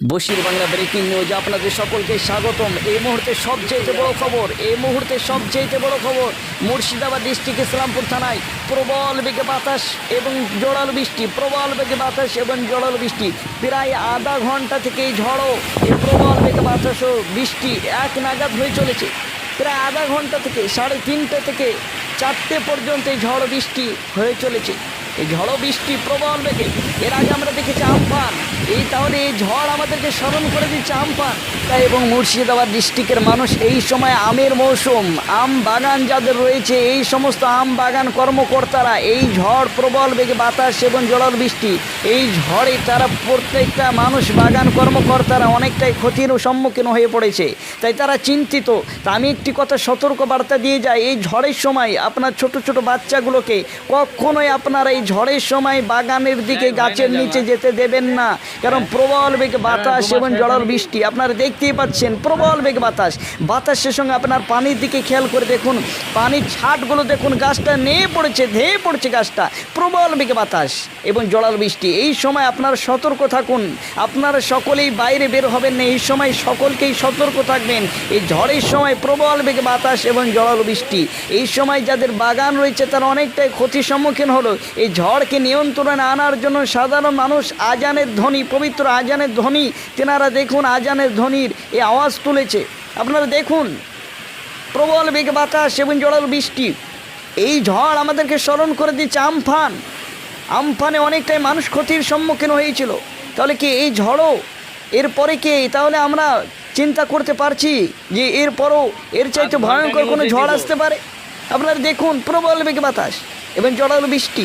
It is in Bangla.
বশির বাংলা ব্রেকিং নিউজ, আপনাদের সকলকে স্বাগতম। এই মুহূর্তে সবচেয়ে বড় খবর, এই মুহূর্তে সবচেয়ে বড় খবর, মুর্শিদাবাদ ডিস্ট্রিক্ট ইসলামপুর থানায় প্রবল বেগে বাতাস এবং জোড়ালো বৃষ্টি, প্রবল বেগে বাতাস এবং জোড়ালো বৃষ্টি। প্রায় আধা ঘণ্টা থেকে এই ঝড়ো, এই প্রবল বেগে বাতাস ও বৃষ্টি এক নাগাদ হয়ে চলেছে। প্রায় আধা ঘণ্টা থেকে, সাড়ে তিনটে থেকে চারটে পর্যন্ত এই ঝড় বৃষ্টি হয়ে চলেছে। এই ঝড় বৃষ্টি প্রবল বেগে, এর আগে আমরা দেখেছি আমফান এই এই ঝড় আমাদেরকে স্মরণ করে দিচ্ছে আমফান। তাই এবং মুর্শিদাবাদ ডিস্ট্রিক্টের মানুষ এই সময় আমের মৌসুম, আম বাগান যাদের রয়েছে, এই সমস্ত আম বাগান কর্মকর্তারা এই ঝড় প্রবল বেগে বাতাস এবং জড়াল বৃষ্টি, এই ঝড়ে তারা প্রত্যেকটা মানুষ বাগান কর্মকর্তারা অনেকটাই ক্ষতির সম্মুখীন হয়ে পড়েছে। তাই তারা চিন্তিত। তা আমি একটি কথা সতর্ক বার্তা দিয়ে যাই, এই ঝড়ের সময় আপনার ছোট ছোট বাচ্চাগুলোকে কখনোই আপনারা এই ঝড়ের সময় বাগানের দিকে গাছের নিচে যেতে দেবেন না। কারণ প্রবল বেগে বাতাস এবং জড়ার বৃষ্টি আপনারা দেখতেই পাচ্ছেন প্রবল বেগে বাতাস। বাতাসের সঙ্গে আপনার পানির দিকে খেয়াল করে দেখুন। পানির ছাটগুলো দেখুন গাছটা নেয়ে পড়েছে ধেয়ে পড়ছে গাছটা। প্রবল বেগে বাতাস এবং জড়াল বৃষ্টি। এই সময় আপনারা সতর্ক থাকুন। আপনারা সকলেই বাইরে বের হবেন না। এই সময় সকলকেই সতর্ক থাকবেন। এই ঝড়ের সময় প্রবল বেগে বাতাস এবং জড়াল বৃষ্টি। এই সময় যাদের বাগান রয়েছে তারা অনেকটাই ক্ষতির সম্মুখীন হলো। এই ঝড়কে নিয়ন্ত্রণে আনার জন্য সাধারণ মানুষ আজানের ধ্বনি পবিত্র আজানের ধ্বনি। তেনারা দেখুন আজানের ধ্বনির এই আওয়াজ তুলেছে। আপনারা দেখুন প্রবল বেগে বাতাস এবং জড়াল বৃষ্টি। এই ঝড় আমাদেরকে স্মরণ করে দিচ্ছে আমফান। আমফানে অনেকটাই মানুষ ক্ষতির সম্মুখীন হয়েছিল। তাহলে কি এই ঝড়ও এরপরে কি? তাহলে আমরা চিন্তা করতে পারছি যে এরপরও এর চাইতে ভয়ঙ্কর কোনো ঝড় আসতে পারে? আপনারা দেখুন প্রবল বেগে বাতাস এবং জড়ালো বৃষ্টি।